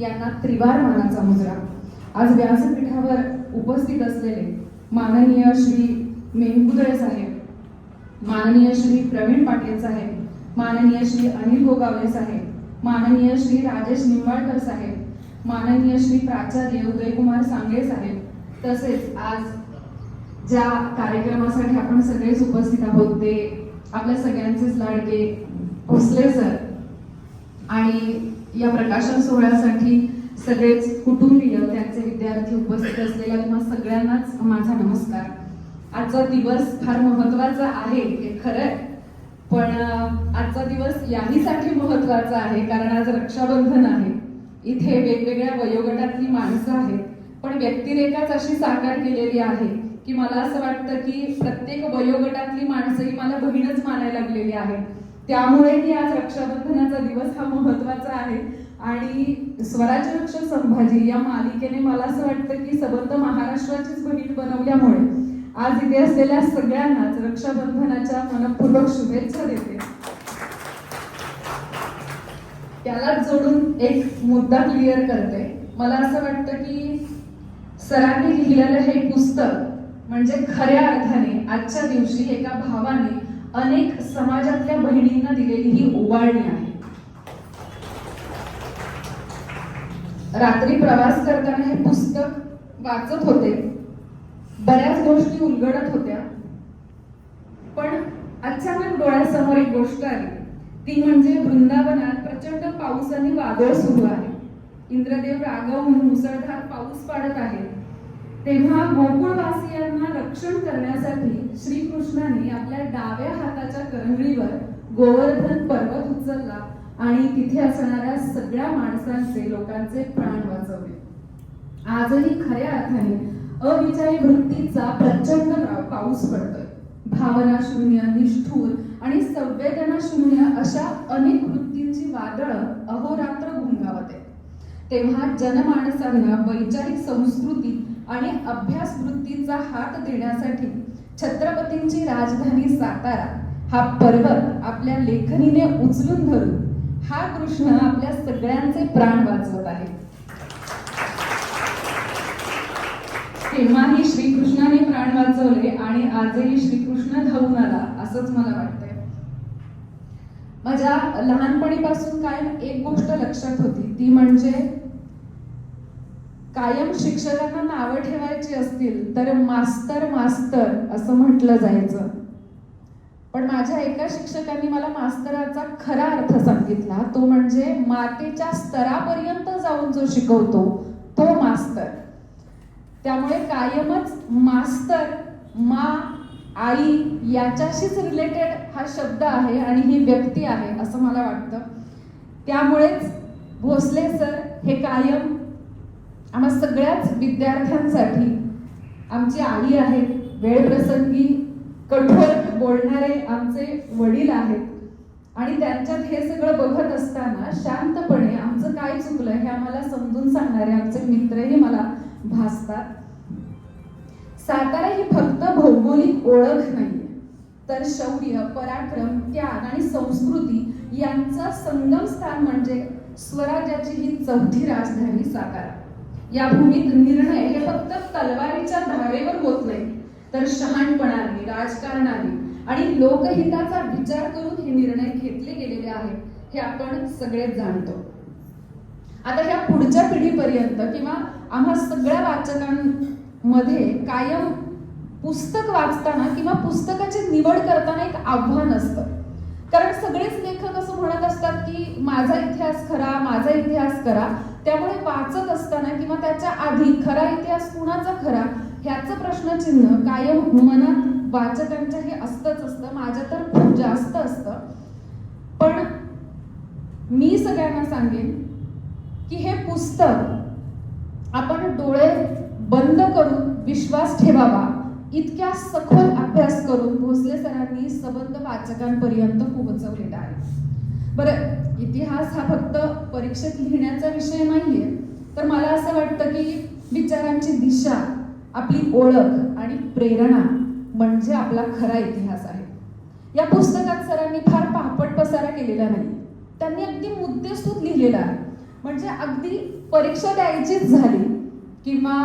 यांना त्रिवार मानाचा मुजरा. आज व्यासपीठावर उपस्थित असलेले माननीय श्री मेनकुदळे साहेब माननीय श्री प्रवीण पाटील साहेब माननीय श्री अनिल गोगावले साहेब माननीय श्री राजेश निंबाळकर साहेब माननीय श्री प्राचार्य उदयकुमार सांगळे साहेब तसेच आज ज्या कार्यक्रमासाठी आपण सगळेच उपस्थित आहोत ते आपल्या सगळ्यांचेच लाडके भोसले सर आणि या प्रकाशन सोहळ्यासाठी सगळेच कुटुंबीय त्यांचे विद्यार्थी उपस्थित असलेल्या तुम्हा सगळ्यांनाच माझा नमस्कार. आजचा दिवस फार महत्त्वाचा आहे हे खरं आहे पण आजचा दिवस याहीसाठी महत्त्वाचा आहे कारण आज रक्षाबंधन आहे. इथे वेगवेगळ्या वयोगटातली माणसं आहेत पण व्यक्तिरेखाच अशी साकार केलेली आहे की मला असं वाटतं की प्रत्येक वयोगटातली माणसं ही मला बहीणच मानायला लागलेली आहेत त्यामुळे ही आज रक्षाबंधनाचा दिवस हा महत्त्वाचा आहे. आणि स्वराज्य रक्षक संभाजी या मालिकेने मला असं वाटतं की सबंध महाराष्ट्राचीच बहीण बनवल्यामुळे आज इथे असलेल्या सगळ्यांनाच रक्षाबंधनाच्या मनपूर्वक शुभेच्छा देते. त्यालाच जोडून एक मुद्दा क्लिअर करते. मला असं वाटतं की सरांनी लिहिलेलं हे पुस्तक म्हणजे खऱ्या अर्थाने आजच्या दिवशी एका भावाने अनेक समाजातल्या बहिणींना दिलेली ही ओवाळणी आहे. रात्री प्रवास करताना हे पुस्तक वाचत होते. बऱ्याच गोष्टी उलगडत होत्या. पण अचानक डोळ्यासमोर एक गोष्ट आली. ती म्हणजे वृंदावनात प्रचंड पाऊस आणि वादळ सुरू आहे. इंद्रदेव रागवून मुसळधार पाऊस पाडत आहे तेव्हा गोकुळवासियांना रक्षण करण्यासाठी श्रीकृष्णाने आपल्या डाव्या हाताच्या करंगळीवर गोवर्धन पर्वत उचलला आणि तिथे असणाऱ्या सगळ्या माणसांचे लोकांचे प्राण वाचवले. आजही खऱ्या अर्थाने अविचारी वृत्तीचा प्रचंड पाऊस पडतोय. भावना शून्य निष्ठूर आणि संवेदना शून्य अशा अनेक वृत्तींची वादळ अहोरात्र घुंगावत आहे तेव्हा जनमानसांना वैचारिक संस्कृती आणि अभ्यास वृत्तीचा हात देण्यासाठी छत्रपतींची राजधानी सातारा हा पर्वत आपल्या लेखनीने उचलून धरून हा कृष्ण आपल्या सगळ्यांचे प्राण वाचवत आहे. तेव्हाही श्रीकृष्णाने प्राण वाचवले आणि आजही श्रीकृष्ण धावून आला असंच मला वाटतंय. माझ्या लहानपणीपासून कायम एक गोष्ट लक्षात होती ती म्हणजे कायम शिक्षकांना नावं ठेवायची असतील तर मास्तर मास्तर असं म्हटलं जायचं. पण माझ्या एका शिक्षकांनी मला मास्तराचा खरा अर्थ सांगितला. तो म्हणजे मातेच्या स्तरापर्यंत जाऊन जो शिकवतो तो मास्तर. त्यामुळे कायमच मास्तर मा आई याच्याशीच रिलेटेड हा शब्द आहे आणि ही व्यक्ती आहे असं मला वाटतं. त्यामुळेच भोसले सर हे कायम आम्हा सगळ्याच विद्यार्थ्यांसाठी आमची आई आहेत वेळप्रसंगी कठोर बोलणारे आमचे वडील आहेत. आणि त्यांच्यात हे सगळं बघत असताना शांतपणे आमचं काय चुकलं हे आम्हाला समजून सांगणारे आमचे मित्रही मला भासतात. सातारा ही फक्त भौगोलिक ओळख नाही तर शौर्य पराक्रम त्याग आणि संस्कृती यांचा संगम स्थान म्हणजे स्वराज्याची ही चौथी राजधानी सातारा. या भूमीत निर्णय हे फक्त तलवारीच्या धारेवर होत नाही तर शहाणपणाने राजकारणाने आणि लोकहिताचा विचार करून हे निर्णय घेतले गेलेले आहेत हे आपण सगळेच जाणतो. आता ह्या पुढच्या पिढीपर्यंत किंवा आम्हा सगळ्या वाचकांमध्ये कायम पुस्तक वाचताना किंवा पुस्तकाची निवड करताना एक आव्हान असतं. कारण सगळेच लेखक असं म्हणत असतात की माझा इतिहास खरा माझा इतिहास करा. त्यामुळे वाचत असताना किंवा त्याच्या आधी खरा इतिहास कुणाचा खरा ह्याचं प्रश्नचिन्ह कायम मनात वाचकांच्या हे असतंच असतं. माझ्या तर खूप जास्त असतं. पण मी सगळ्यांना सांगेन की हे पुस्तक आपण डोळे बंद करून विश्वास ठेवावा. इतक्या सखोल अभ्यास करून भोसले सरांनी सबंध वाचकांपर्यंत पोहोचवलेला आहे. बरं इतिहास हा फक्त परीक्षेत लिहिण्याचा विषय नाहीये. तर मला असं वाटतं की विचारांची दिशा आपली ओळख आणि प्रेरणा म्हणजे आपला खरा इतिहास आहे. या पुस्तकात सरांनी फार पापट पसारा केलेला नाही. त्यांनी अगदी मुद्देसूद लिहिलेला आहे. म्हणजे अगदी परीक्षा द्यायचीच झाली किंवा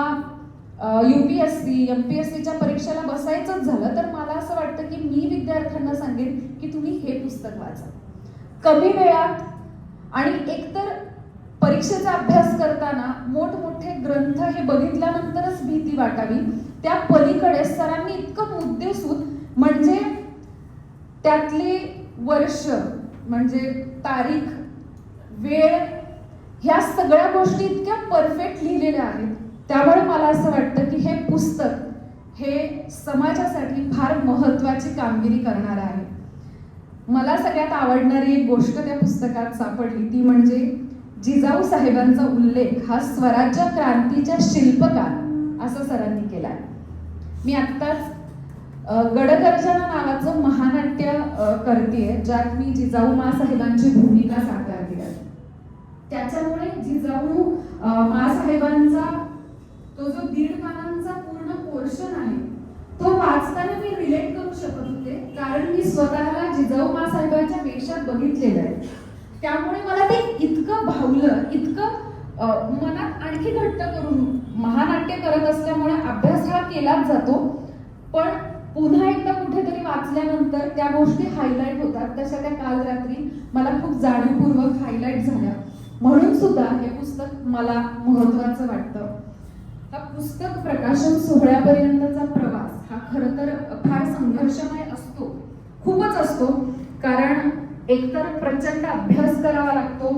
U P S C M P S सीच्या परीक्षेला बसायचंच झालं तर मला असं वाटतं की मी विद्यार्थ्यांना सांगेन की तुम्ही हे पुस्तक वाचा. कमी वेळात आणि एकतर परीक्षेचा अभ्यास करताना मोठमोठे ग्रंथ हे बघितल्यानंतरच भीती वाटावी. त्या पलीकडे सरांनी इतकं मुद्देसूद म्हणजे त्यातले वर्ष म्हणजे तारीख वेळ ह्या सगळ्या गोष्टी इतक्या परफेक्ट लिहिलेल्या आहेत. त्यामुळे मला असं वाटतं की हे पुस्तक हे समाजासाठी फार महत्वाची कामगिरी करणार आहे. मला सगळ्यात आवडणारी एक गोष्ट त्या पुस्तकात सापडली ती म्हणजे जिजाऊ साहेबांचा उल्लेख हा स्वराज्य क्रांतीच्या शिल्पकार असं सरांनी केला मी आत्ताच गडगर्जना नावाचं महानाट्य करते ज्यात मी जिजाऊ मासाहेबांची भूमिका साकारते आहे त्याच्यामुळे जिजाऊ मासाहेबांचा तो जो दीड पानांचा पूर्ण पोर्शन आहे तो वाचताना मी रिलेट करू शकत होते. कारण मी स्वतःला जिजाऊ मासाहेबांच्या वेशात बघितलेलं आहे. त्यामुळे मला ते इतकं भावलं इतकं मनात आणखी घट्ट करून महानाट्य करत असल्यामुळे अभ्यास हा केलाच जातो. पण पुन्हा एकदा कुठेतरी वाचल्यानंतर त्या गोष्टी हायलाईट होतात. तशा त्या काल रात्री मला खूप जाणीवपूर्वक हायलाईट झाल्या. म्हणून सुद्धा हे पुस्तक मला महत्वाचं वाटतं. हा पुस्तक प्रकाशन सोहळ्यापर्यंतचा प्रवास. हा खरं तर फार संघर्षमय असतो. खूपच असतो. कारण एकतर प्रचंड अभ्यास करावा लागतो.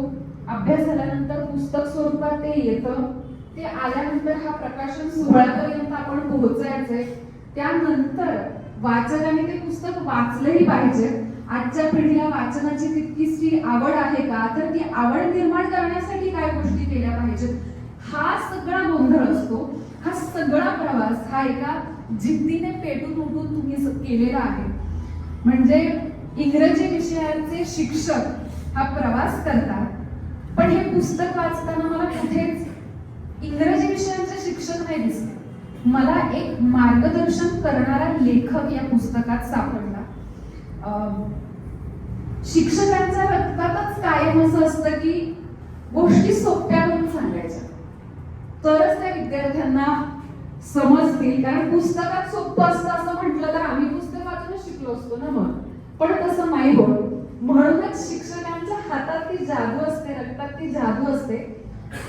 अभ्यास झाल्यानंतर पुस्तक स्वरूपात ते येतं. ते आल्यानंतर हा प्रकाशन सोहळ्यापर्यंत आपण पोहोचायचंय. त्यानंतर वाचकाने ते पुस्तक वाचलंही पाहिजे. आजच्या पिढीला वाचनाची तितकीशी आवड आहे का? तर ती आवड निर्माण करण्यासाठी काय गोष्टी केल्या पाहिजेत? हा सगळा गोंधळ असतो. हा सगळा प्रवास हा एका जिद्दीने पेटून उठून तुम्ही केलेलं केलेला आहे. म्हणजे इंग्रजी विषयाचे शिक्षक हा प्रवास करतात. पण हे पुस्तक वाचताना मला कुठेच इंग्रजी विषयांचे शिक्षक नाही दिसले. मला एक मार्गदर्शन करणारा लेखक या पुस्तकात सापडला. अं, शिक्षकांच्या रक्तातच कायम असं असतं की गोष्टी सोप्या करून सांगायच्या. तरच त्या विद्यार्थ्यांना समजतील. कारण पुस्तकात सोपं असतं असं म्हटलं तर आम्ही पुस्तक वाचूनच शिकलो असतो ना मग. पण तसं नाही होत. म्हणूनच शिक्षकांच्या हातात ती जादू असते रक्तात ती जादू असते.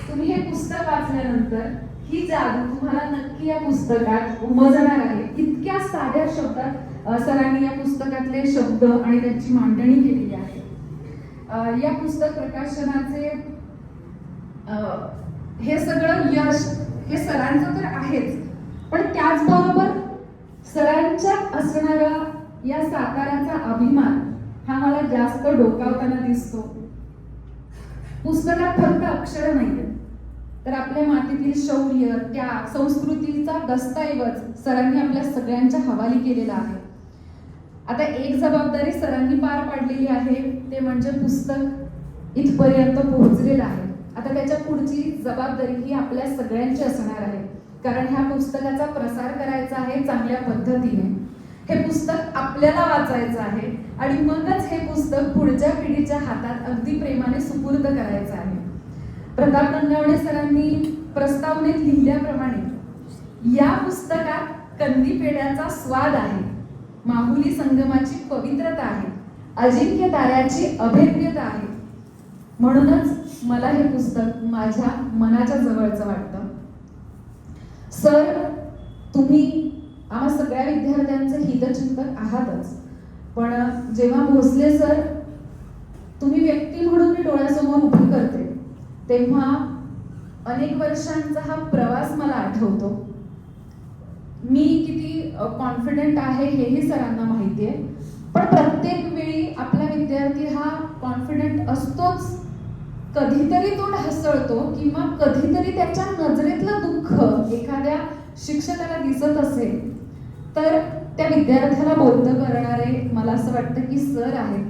तुम्ही हे पुस्तक वाचल्यानंतर ही जादू तुम्हाला नक्की या पुस्तकात उमजणार आहे. इतक्या साध्या शब्दात सरांनी या पुस्तकातले शब्द आणि त्यांची मांडणी केलेली आहे. या पुस्तक प्रकाशनाचे हे सगळं यश हे सरांचं तर आहेच. पण त्याचबरोबर सरांच्या असणारा या साताऱ्याचा अभिमान हा मला जास्त डोकावताना दिसतो. पुस्तकात फक्त अक्षर नाहीये तर आपल्या मातीतील शौर्य त्याग संस्कृतीचा दस्तऐवज सरांनी आपल्या सगळ्यांच्या हवाली केलेला आहे. आता एक जबाबदारी सरांनी पार पाडलेली आहे ते म्हणजे पुस्तक इथपर्यंत पोहोचलेलं आहे. आता त्याच्या पुढची जबाबदारी ही आपल्या सगळ्यांची असणार आहे. कारण ह्या पुस्तकाचा प्रसार करायचा आहे चांगल्या पद्धतीने. हे पुस्तक आपल्याला वाचायचं आहे आणि मगच हे पुस्तक पुढच्या पिढीच्या हातात अगदी प्रेमाने सुपूर्द करायचं आहे. प्रताप गंगावणे सरांनी प्रस्तावनेत लिहिल्याप्रमाणे या पुस्तकात कंदी पेड्याचा स्वाद आहे माहुली संगमाची पवित्रता आहे अजिंक्य ताऱ्याची अभेद्यता आहे म्हणूनच मला हे पुस्तक माझ्या मनाच्या जवळचं वाटतं. सर तुम्ही आम्हा सगळ्या विद्यार्थ्यांचे हितचिंतक आहातच. पण जेव्हा भोसले सर तुम्ही व्यक्ती म्हणून मी डोळ्यासमोर उभी करते तेव्हा अनेक वर्षांचा हा प्रवास मला आठवतो. मी किती कॉन्फिडंट आहे हेही सरांना माहिती आहे पण प्रत्येक वेळी आपला विद्यार्थी हा कॉन्फिडंट असतोच. कधीतरी तो ढासळतो किंवा कधीतरी त्याच्या नजरेतलं दुःख एखाद्या शिक्षकाला दिसत असेल तर त्या विद्यार्थ्याला बोलत करणारे मला असं वाटतं की सर आहेत.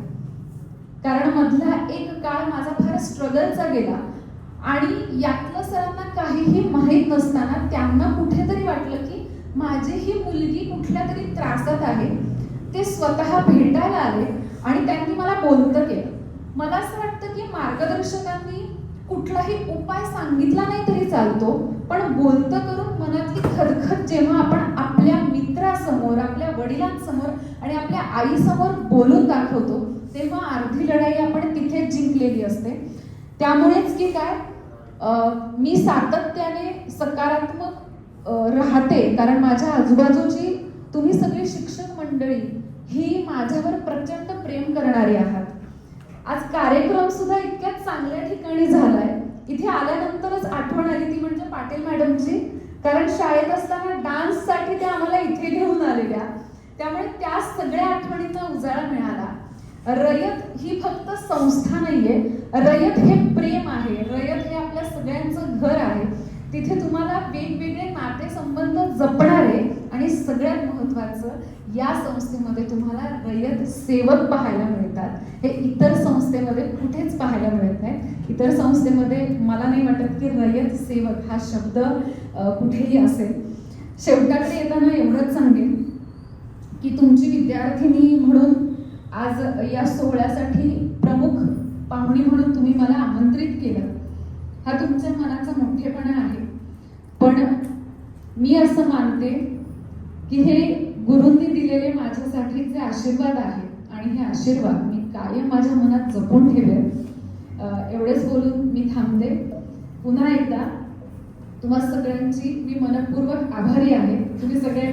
कारण मधला एक काळ माझा फार स्ट्रगलचा गेला आणि यातलं सरांना काहीही माहीत नसताना त्यांना कुठेतरी वाटलं की माझी ही मुलगी कुठल्या तरी त्रासात आहे ते स्वतः भेटायला आले आणि त्यांनी मला बोलतं केलं. मला असं वाटतं की मार्गदर्शकांनी कुठलाही उपाय सांगितला नाही तरी चालतो पण बोलतं करून मनातली खदखद जेव्हा आपण आपल्या मित्रासमोर आपल्या वडिलांसमोर आणि आपल्या आईसमोर बोलून दाखवतो तेव्हा अर्धी लढाई आपण तिथेच जिंकलेली असते. त्यामुळेच की काय मी सातत्याने सकारात्मक राहते. कारण माझ्या आजूबाजूची तुम्ही सगळी शिक्षक मंडळी ही माझ्यावर प्रचंड प्रेम करणारी आहात. आज कार्यक्रम सुद्धा इतक्या चांगल्या ठिकाणी झालाय. इथे आल्यानंतरच आठवण आली ती म्हणजे पाटील मॅडमची. कारण शाळेत असताना डान्ससाठी त्या आम्हाला इथे घेऊन आलेल्या. त्यामुळे त्या सगळ्या आठवणींना उजाळा मिळाला. रयत ही फक्त संस्था नाहीये. रयत हे प्रेम आहे. रयत हे आपल्या सगळ्यांचं घर आहे. तिथे तुम्हाला वेगवेगळे नातेसंबंध जपणारे आणि सगळ्यात महत्वाचं या संस्थेमध्ये तुम्हाला रयत सेवक पाहायला मिळतात. हे इतर संस्थेमध्ये कुठेच पाहायला मिळत नाही इतर संस्थेमध्ये मला नाही वाटत की रयत सेवक हा शब्द कुठेही असेल. शेवटाकडे येताना एवढंच सांगेन की तुमची विद्यार्थिनी म्हणून आज या सोहळ्यासाठी प्रमुख पाहुणी म्हणून तुम्ही मला आमंत्रित केलं. हा तुमच्या मनाचा मोठेपणा आहे. पण मी असं मानते की हे गुरूंनी दिलेले माझ्यासाठीचे आशीर्वाद आहेत आणि हे आशीर्वाद मी कायम माझ्या मनात जपून ठेवेन. एवढेच बोलून मी थांबते. पुन्हा एकदा तुम्हा सगळ्यांची मी मनपूर्वक आभारी आहे. तुम्ही सगळे